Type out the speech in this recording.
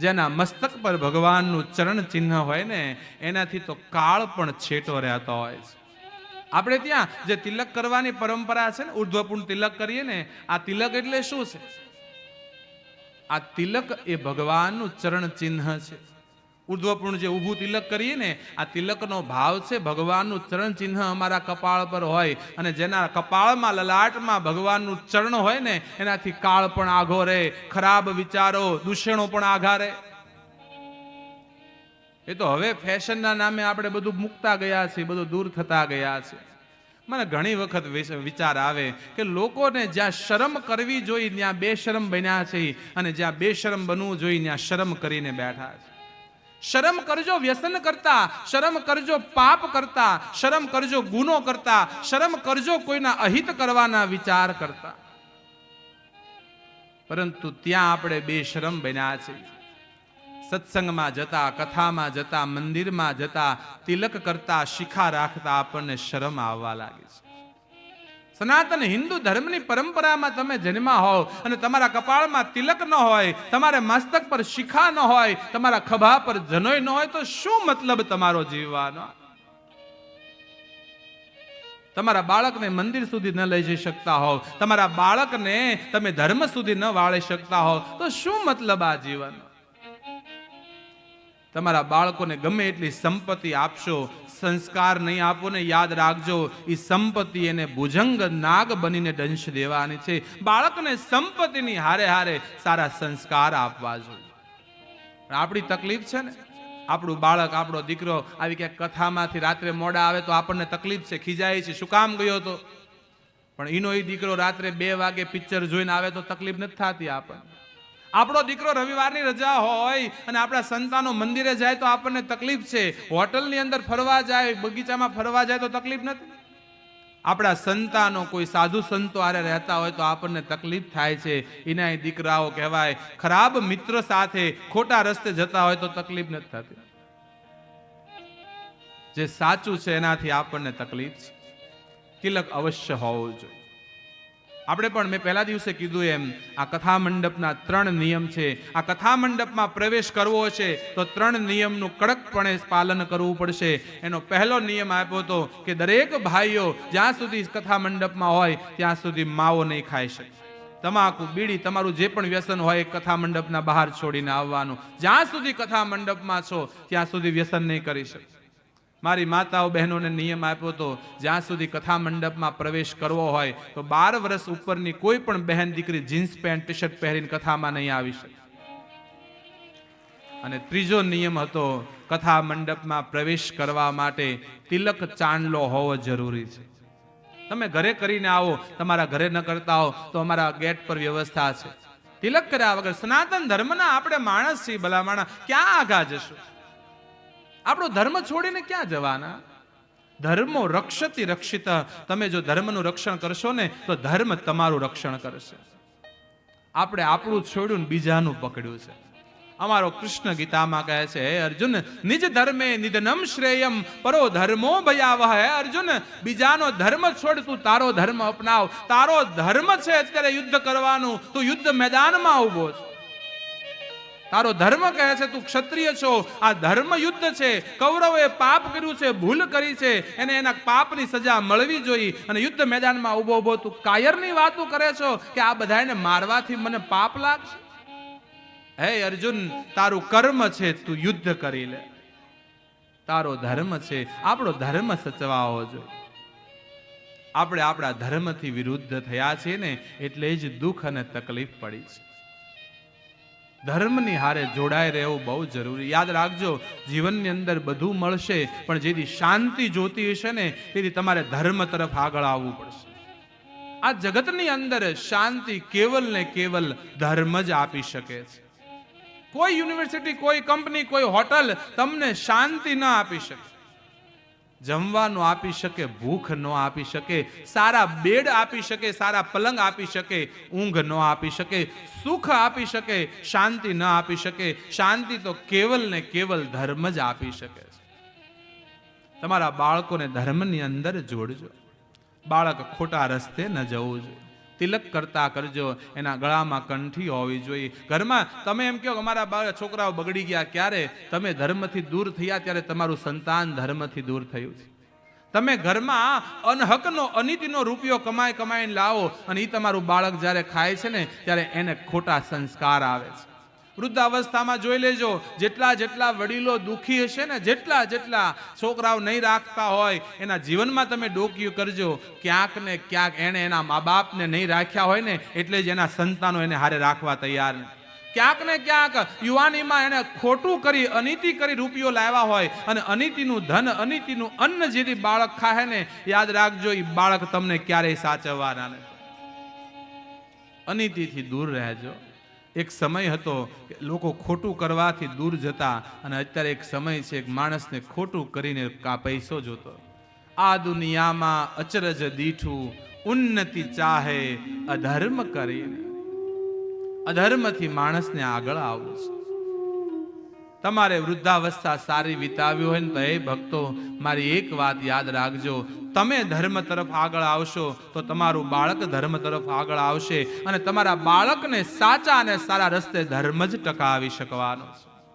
જેના મસ્તક પર ભગવાનનું ચરણ ચિહ્ન હોય ને, એનાથી તો કાળ પણ છેટો રહેતો હોય છે. આપણે ત્યાં જે તિલક કરવાની પરંપરા છે ને ઉર્ધ્વપૂર્ણ તિલક કરીએ ને, આ તિલક એટલે શું છે? આ તિલક એ ભગવાનનું ચરણ ચિહ્ન છે. ઉર્ધ્વપૂર્ણ જે ઊભું તિલક કરીએ ને, આ તિલકનો ભાવ છે ભગવાનનું ચરણ ચિહ્ન અમારા કપાળ પર હોય. અને જેના કપાળમાં લલાટમાં ભગવાનનું ચરણ હોય ને, એનાથી કાળ પણ આઘો રહે, ખરાબ વિચારો, દૂષણો પણ આઘા રહે. એ તો હવે ફેશનના નામે આપણે બધું મૂકતા ગયા છીએ, બધું દૂર થતા ગયા છે મને ઘણી વખત વિચાર આવે કે લોકોને જ્યાં શરમ કરવી જોઈએ, ત્યાં બેશરમ બન્યા છે અને જ્યાં બેશરમ બનવું જોઈએ, ત્યાં શરમ કરીને બેઠા છે. શરમ કરજો વ્યસન કરતા, શરમ કરજો પાપ કરતા, શરમ કરજો ગુનો કરતા, શરમ કરજો કોઈના અહિત કરવાના વિચાર કરતા. પરંતુ ત્યાં આપણે બે શરમ બન્યા છે. સત્સંગમાં જતા, કથામાં જતા, મંદિરમાં જતા, તિલક કરતા, શિખા રાખતા આપણને શરમ આવવા લાગે છે. સનાતન હિન્દુ ધર્મની પરંપરામાં તમે જન્મા હોવ અને તમારા કપાળમાં તિલક ન હોય, તમારે મસ્તક પર શિખા ન હોય, તમારા ખભા પર જનોય ન હોય, તો શું મતલબ તમારો જીવવાનો? તમારા બાળકને મંદિર સુધી ન લઈ જઈ શકતા હોવ, તમારા બાળકને તમે ધર્મ સુધી ન વાળી શકતા હોવ, તો શું મતલબ આ જીવનનો? તમારા બાળકોને ગમે એટલી સંપત્તિ આપશો, સંસ્કાર નહીં આપો ને યાદ રાખજો એ સંપત્તિ એને ભુજંગ નાગ બનીને દંશ દેવાની છે. બાળકને સંપત્તિની હારે હારે સારા સંસ્કાર આપવા જોઈએ. આપણી તકલીફ છે ને? આપણું બાળક, આપણો દીકરો આવી ક્યાંક કથામાંથી રાત્રે મોડા આવે તો આપણને તકલીફ છે, ખીજાય છે. શું કામ ગયો તો? પણ એનો એ દીકરો રાત્રે બે વાગે પિક્ચર જોઈને આવે તો તકલીફ નથી થતી આપણને. આપણો દીકરો રવિવારની રજા હોય અને આપણા સંતાનો મંદિરે જાય તો આપણને તકલીફ છે. હોટલની અંદર ફરવા જાય, બગીચામાં ફરવા જાય તો તકલીફ નથી? આપણા સંતાનો કોઈ સાધુ સંતો આરે રહેતા હોય તો આપણને તકલીફ થાય છે. એના દીકરાઓ કહેવાય, ખરાબ મિત્ર સાથે ખોટા રસ્તે જતા હોય તો તકલીફ નથી થતી. જે સાચું છે એનાથી આપણને તકલીફ છે. તિલક અવશ્ય હોવું જોઈએ. આપણે પણ મેં પહેલા દિવસે કીધું એમ, આ કથા મંડપના ત્રણ નિયમ છે. આ કથા મંડપમાં પ્રવેશ કરવો છે તો ત્રણ નિયમનું કડકપણે પાલન કરવું પડશે. એનો પહેલો નિયમ આપ્યો હતો કે દરેક ભાઈઓ જ્યાં સુધી કથા મંડપમાં હોય, ત્યાં સુધી માવો નહીં ખાઈ શકે. તમાકુ, બીડી, તમારું જે પણ વ્યસન હોય કથા મંડપના બહાર છોડીને આવવાનું. જ્યાં સુધી કથા મંડપમાં છો, ત્યાં સુધી વ્યસન નહીં કરી શકે. મારી માતાઓ બહેનોને નિયમ આપ્યો હતો જ્યાં સુધી કથા મંડપમાં પ્રવેશ કરવો હોય તો બાર વર્ષ ઉપરની કોઈ પણ બહેન દીકરી જીન્સ પેન્ટ ટી શર્ટ પહેરીને કથામાં નહીં આવી શકે. અને ત્રીજો નિયમ હતો કથા મંડપમાં પ્રવેશ કરવા માટે તિલક ચાંદલો હોવો જરૂરી છે. તમે ઘરે કરીને આવો, તમારા ઘરે ન કરતા હો, તો અમારા ગેટ પર વ્યવસ્થા છે. તિલક કર્યા વગર સનાતન ધર્મના આપણે માણસ છીએ, ભલા માણસ, ક્યાં આગા જશું? આપણો ધર્મ છોડીને ક્યાં જવાના? ધર્મો રક્ષતી રક્ષિત. તમે જો ધર્મનું રક્ષણ કરશો ને, તો ધર્મ તમારું રક્ષણ કરશે. આપણે આપણું છોડ્યું બીજાનું પકડ્યું છે. અમારો કૃષ્ણ ગીતામાં કહે છે, હે અર્જુન, નિજ ધર્મે નિધનમ શ્રેયમ પરો ધર્મો ભયાવહ. હે અર્જુન, બીજાનો ધર્મ છોડ, તું તારો ધર્મ અપનાવ. તારો ધર્મ છે, અત્યારે યુદ્ધ કરવાનું. તું યુદ્ધ મેદાનમાં ઊભો છે. તારો ધર્મ કહે છે, તું ક્ષત્રિય છો. આ ધર્મ યુદ્ધ છે. કૌરવોએ પાપ કર્યું છે, ભૂલ કરી છે. એને એના પાપની સજા મળવી જોઈએ. અને યુદ્ધ મેદાનમાં ઊભો ઊભો તું કાયરની વાતો કરે છો કે આ બધાને મારવાથી મને પાપ લાગશે? હે અર્જુન, તારું કર્મ છે, તું યુદ્ધ કરી લે. તારો ધર્મ છે. આપણો ધર્મ સચવાવો જોઈએ. આપણે આપણા ધર્મથી વિરુદ્ધ થયા છીએ ને, એટલે જ દુઃખ અને તકલીફ પડી છે. ધર્મની હારે જોડાઈ રહેવું બહુ જરૂરી. યાદ રાખજો, જીવનની અંદર બધું મળશે, પણ જેથી શાંતિ જોતી હશે ને, તેથી તમારે ધર્મ તરફ આગળ આવવું પડશે. આ જગતની અંદર શાંતિ કેવલ ને કેવલ ધર્મ જ આપી શકે છે. કોઈ યુનિવર્સિટી, કોઈ કંપની, કોઈ હોટલ તમને શાંતિ ન આપી શકે. જમવાનું આપી શકે, ભૂખ ન આપી શકે, સારા બેડ આપી શકે, સારા પલંગ આપી શકે, ઊંઘ ન આપી શકે, સુખ આપી શકે, શાંતિ ન આપી શકે, શાંતિ તો કેવલ ને કેવલ ધર્મ જ આપી શકે તમારા બાળકોને ધર્મની અંદર જોડજો. બાળક ખોટા રસ્તે ન જવું જોઈએ. તિલક કરતા કરજો, એના ગળામાં કંઠી હોવી જોઈએ. ઘરમાં તમે એમ કહો અમારા છોકરાઓ બગડી ગયા ક્યારે? તમે ધર્મથી દૂર થયા ત્યારે તમારું સંતાન ધર્મથી દૂર થયું છે. તમે ઘરમાં અનહકનો, અનીતિનો રૂપિયો કમાઈ કમાઈને લાવો અને એ તમારું બાળક જ્યારે ખાય છે ને, ત્યારે એને ખોટા સંસ્કાર આવે છે. વૃદ્ધાવસ્થામાં જોઈ લેજો, જેટલા જેટલા વડીલો દુઃખી હશે ને, જેટલા જેટલા છોકરાઓ નહીં રાખતા હોય, એના જીવનમાં તમે ડોક્યું કરજો. ક્યાંક ને ક્યાંક એણે એના મા બાપને નહીં રાખ્યા હોય ને, એટલે જ એના સંતાનો એને હારે રાખવા તૈયાર ક્યાંક ને ક્યાંક યુવાનીમાં એને ખોટું કરી, અનીતિ કરી રૂપિયો લાવ્યા હોય, અને અનીતિનું ધન, અનીતિનું અન્ન જેથી બાળક ખાહે ને, યાદ રાખજો એ બાળક તમને ક્યારેય સાચવવાના અનિતિથી અનીતિથી દૂર રહેજો. એક સમય હતો કે લોકો ખોટું કરવાથી દૂર જતા અને અત્યારે એક સમય છે, એક માણસને ખોટું કરીને કા પૈસો જોતો. આ દુનિયામાં અચરજ દીઠું ઉન્નતિ ચાહે અધર્મ કરીને. અધર્મથી માણસને આગળ આવવું છે. તમારે વૃદ્ધાવસ્થા સારી વિતાવી હોય ને તો એ ભક્તો, મારી એક વાત યાદ રાખજો. તમે ધર્મ તરફ આગળ આવશો તો તમારું બાળક ધર્મ તરફ આગળ આવશે અને તમારા બાળકને સાચા અને સારા રસ્તે ધર્મ જ ટકાવી શકવાનો છે.